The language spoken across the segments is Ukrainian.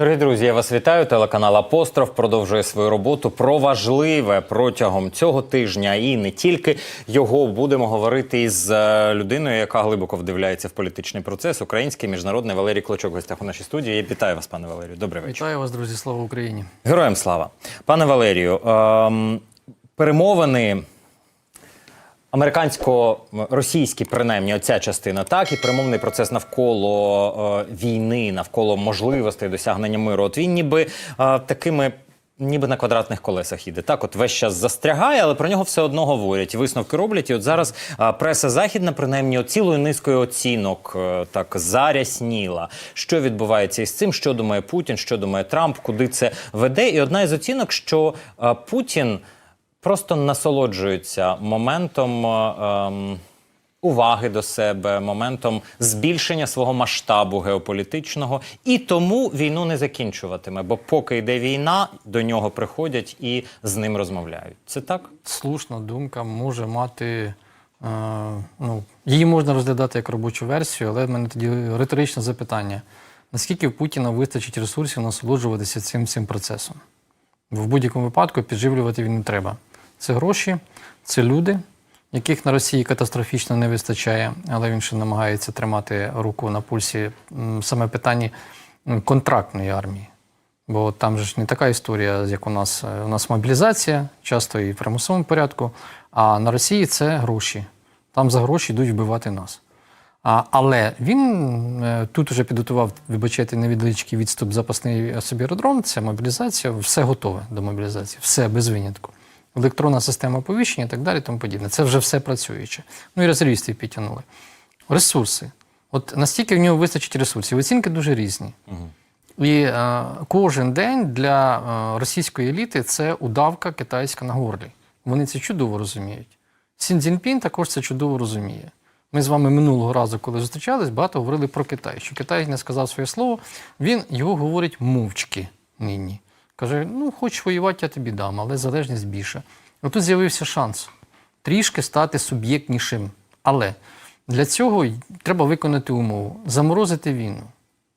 Дорогі друзі, я вас вітаю. Телеканал Апостроф продовжує свою роботу про важливе протягом цього тижня і не тільки його будемо говорити із е, людиною, яка глибоко вдивляється в політичний процес. Український міжнародний Валерій Клочок в гостях у нашій студії. Я вітаю вас, пане Валерію. Добрий вечір. Вітаю вас, друзі. Слава Україні. Героям слава, пане Валерію. Ем, перемовини. Американсько-російські, принаймні, оця частина, так і перемовний процес навколо е, війни, навколо можливостей досягнення миру. От він ніби е, такими. Ніби на квадратних колесах їде. Так, от весь час застрягає, але про нього все одно говорять. Висновки роблять. І от зараз а, преса західна, принаймні, цілою низкою оцінок е, так зарясніла. Що відбувається із цим? Що думає Путін, що думає Трамп, куди це веде? І одна із оцінок, що а, Путін просто насолоджується моментом е, ем, уваги до себе, моментом збільшення свого масштабу геополітичного, і тому війну не закінчуватиме. Бо поки йде війна, до нього приходять і з ним розмовляють. Це так? Слушна думка може мати. Е, ну, її можна розглядати як робочу версію, але в мене тоді риторичне запитання: наскільки в Путіна вистачить ресурсів насолоджуватися цим цим процесом? В будь-якому випадку підживлювати він не треба. Це гроші, це люди, яких на Росії катастрофічно не вистачає, але він ще намагається тримати руку на пульсі саме питання контрактної армії. Бо там же ж не така історія, як у нас. Е, У нас мобілізація, часто і в примусовому порядку. А на Росії це гроші. Там за гроші йдуть вбивати нас. А, але він е, тут вже підготував, вибачайте, невеличкий відступ запасний собі аеродром, це мобілізація, все готове до мобілізації, все без винятку. Електронна система оповіщення і так далі, тому подібне. Це вже все працююче. Ну і резервістів підтягнули. Ресурси. От настільки в нього вистачить ресурсів. Оцінки дуже різні. І е, кожен день для е, російської еліти це удавка китайська на горлі. Вони це чудово розуміють. Сін Цзіньпін також це чудово розуміє. Ми з вами минулого разу, коли зустрічались, багато говорили про Китай. Що Китай не сказав своє слово, він його говорить мовчки нині. Каже: ну, хочеш воювати, я тобі дам, але залежність більше. Отут з'явився шанс трішки стати суб'єктнішим. Але для цього треба виконати умову заморозити війну.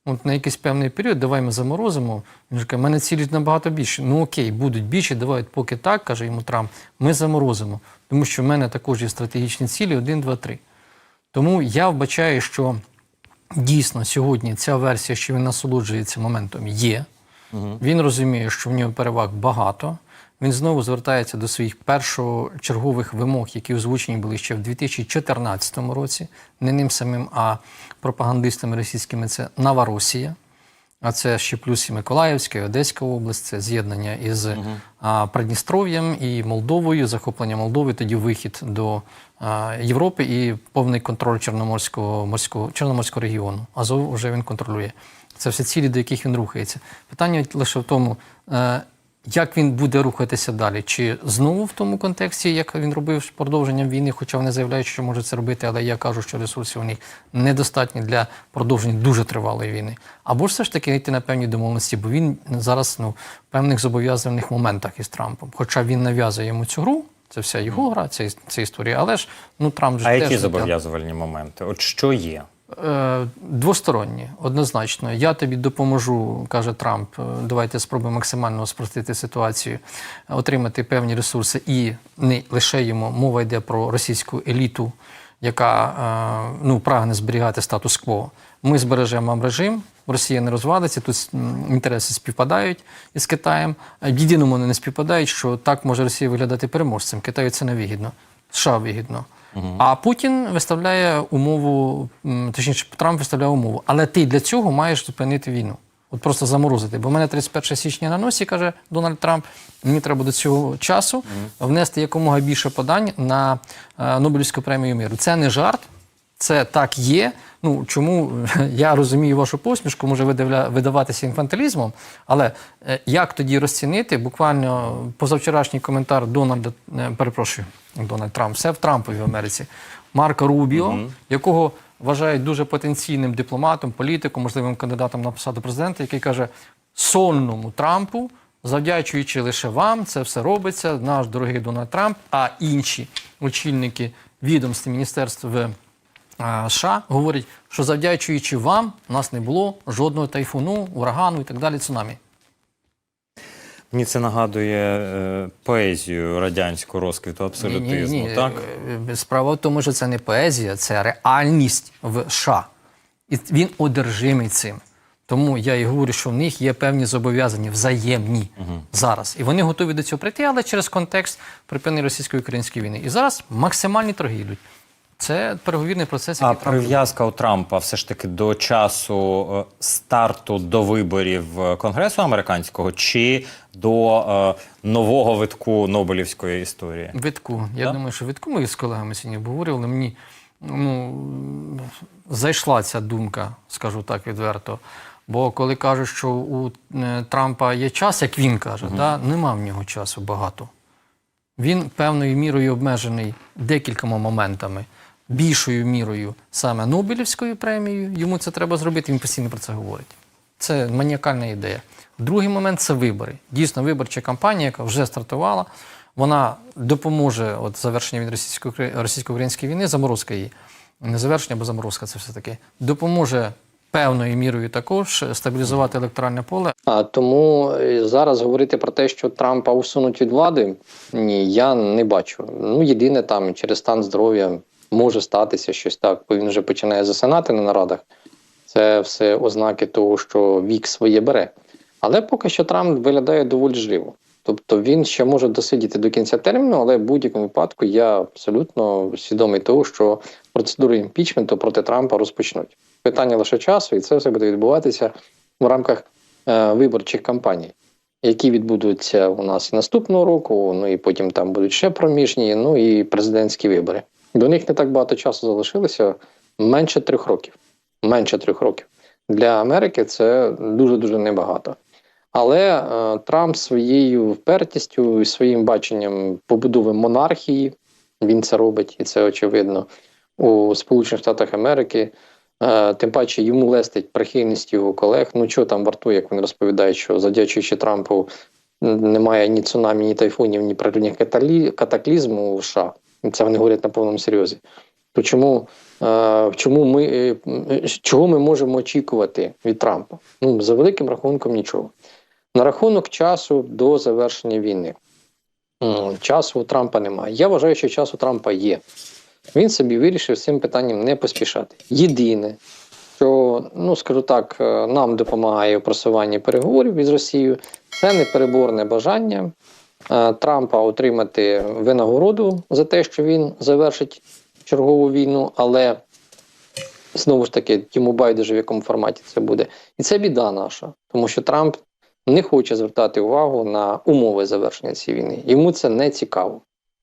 От на якийсь певний період давай ми заморозимо. Він каже, мене цілі набагато більше. Ну окей, будуть більше, давай поки так, каже йому Трамп, ми заморозимо. Тому що в мене також є стратегічні цілі 1, 2, 3. Тому я вбачаю, що дійсно сьогодні ця версія, що він насолоджується моментом, є. Він розуміє, що в нього переваг багато. Він знову звертається до своїх першочергових вимог, які озвучені були ще в 2014 році, не ним самим, а пропагандистами російськими це Новоросія. А це ще плюс і Миколаївська, і Одеська область, це з'єднання із а, Придністров'ям і Молдовою, захоплення Молдови, тоді вихід до а, Європи і повний контроль Чорноморського морського, Чорноморського регіону. Азов вже він контролює. Це все цілі, до яких він рухається. Питання лише в тому, е, як він буде рухатися далі? Чи знову в тому контексті, як він робив з продовженням війни, хоча вони заявляють, що може це робити, але я кажу, що ресурсів у них недостатні для продовження дуже тривалої війни. Або ж все ж таки йти на певні домовленості, бо він зараз ну, в певних зобов'язаних моментах із Трампом. Хоча він нав'язує йому цю гру, це вся його гра, це, це історія. Але ж ну Трамп же А теж які зобов'язувальні моменти? От що є? Е, Двосторонні, однозначно. Я тобі допоможу, каже Трамп. е, Давайте спробуємо максимально спростити ситуацію, отримати певні ресурси. І не лише йому мова йде про російську еліту, яка е, ну, прагне зберігати статус-кво. Ми збережемо вам режим, Росія не розвалиться, тут інтереси співпадають із Китаєм. В єдиному вони не співпадають, що так може Росія виглядати переможцем. Китаю це не вигідно, США вигідно. А Путін виставляє умову, точніше, Трамп виставляє умову. Але ти для цього маєш зупинити війну. От просто заморозити. Бо в мене 31 січня на носі, каже Дональд Трамп. Мені треба до цього часу внести якомога більше подань на е, Нобелівську премію миру. Це не жарт, це так є. Ну чому? Я розумію вашу посмішку, може видаватися інфантилізмом, але е, як тоді розцінити буквально позавчорашній коментар Дональда, е, перепрошую, Дональд Трамп, все в Трампові в Америці, Марка Рубіо, якого вважають дуже потенційним дипломатом, політиком, можливим кандидатом на посаду президента, який каже сонному Трампу, завдячуючи лише вам, це все робиться, наш дорогий Дональд Трамп, а інші очільники відомств міністерств в США говорить, що завдячуючи вам, у нас не було жодного тайфуну, урагану і так далі, цунамі. Мені це нагадує е, поезію радянську розквіту абсолютизму. Ні, ні, ні. Так? Е, Справа в тому, що це не поезія, це реальність в США. І він одержимий цим. Тому я і говорю, що в них є певні зобов'язання взаємні зараз. І вони готові до цього прийти, але через контекст припинення російсько-української війни. І зараз максимальні торги йдуть. Це переговірний процес, А Трамп прив'язка у Трампа все ж таки до часу е, старту до виборів е, Конгресу американського чи до е, нового витку Нобелівської історії? Витку. Я Да? думаю, що витку ми з колегами сьогодні обговорювали. Мені ну, зайшла ця думка, скажу так відверто. Бо коли кажуть, що у е, Трампа є час, як він каже, да, нема в нього часу багато. Він певною мірою обмежений декількома моментами, більшою мірою саме Нобелівською премією. Йому це треба зробити, він постійно про це говорить. Це маніакальна ідея. Другий момент це вибори. Дійсно, виборча кампанія, яка вже стартувала, вона допоможе от завершення від російсько- російсько-української війни, заморозка її. Не завершення, бо заморозка це все таки. Допоможе певною мірою також стабілізувати електоральне поле. А тому е, зараз говорити про те, що Трампа усунуть від влади, ні, я не бачу. Ну єдине там через стан здоров'я може статися щось так, бо він вже починає засинати на нарадах. Це все ознаки того, що вік своє бере. Але поки що Трамп виглядає доволі живо. Тобто він ще може досидіти до кінця терміну, але в будь-якому випадку я абсолютно свідомий того, що процедуру імпічменту проти Трампа розпочнуть. Питання лише часу, і це все буде відбуватися в рамках е, виборчих кампаній, які відбудуться у нас наступного року. Ну і потім там будуть ще проміжні, ну і президентські вибори. До них не так багато часу залишилося менше трьох років. Менше трьох років для Америки це дуже дуже небагато. Але е, Трамп своєю впертістю і своїм баченням побудови монархії він це робить, і це очевидно у Сполучених Штатах Америки. Е, тим паче йому лестить прихильність його колег. Ну що там вартує, як він розповідає, що завдячуючи Трампу немає ні цунамі, ні тайфунів, ні природних катаклізму в США. Це вони говорять на повному серйозі. То чому, е, чому ми, е, чого ми можемо очікувати від Трампа? Ну, за великим рахунком, нічого. На рахунок часу до завершення війни. Часу у Трампа немає. Я вважаю, що час у Трампа є. Він собі вирішив з цим питанням не поспішати. Єдине, що, ну скажу так, е, нам допомагає у просуванні переговорів із Росією, це непереборне бажання Трампа отримати винагороду за те, що він завершить чергову війну, але знову ж таки йому байдуже в якому форматі це буде. І це біда наша, тому що Трамп не хоче звертати увагу на умови завершення цієї війни. Йому це не цікаво.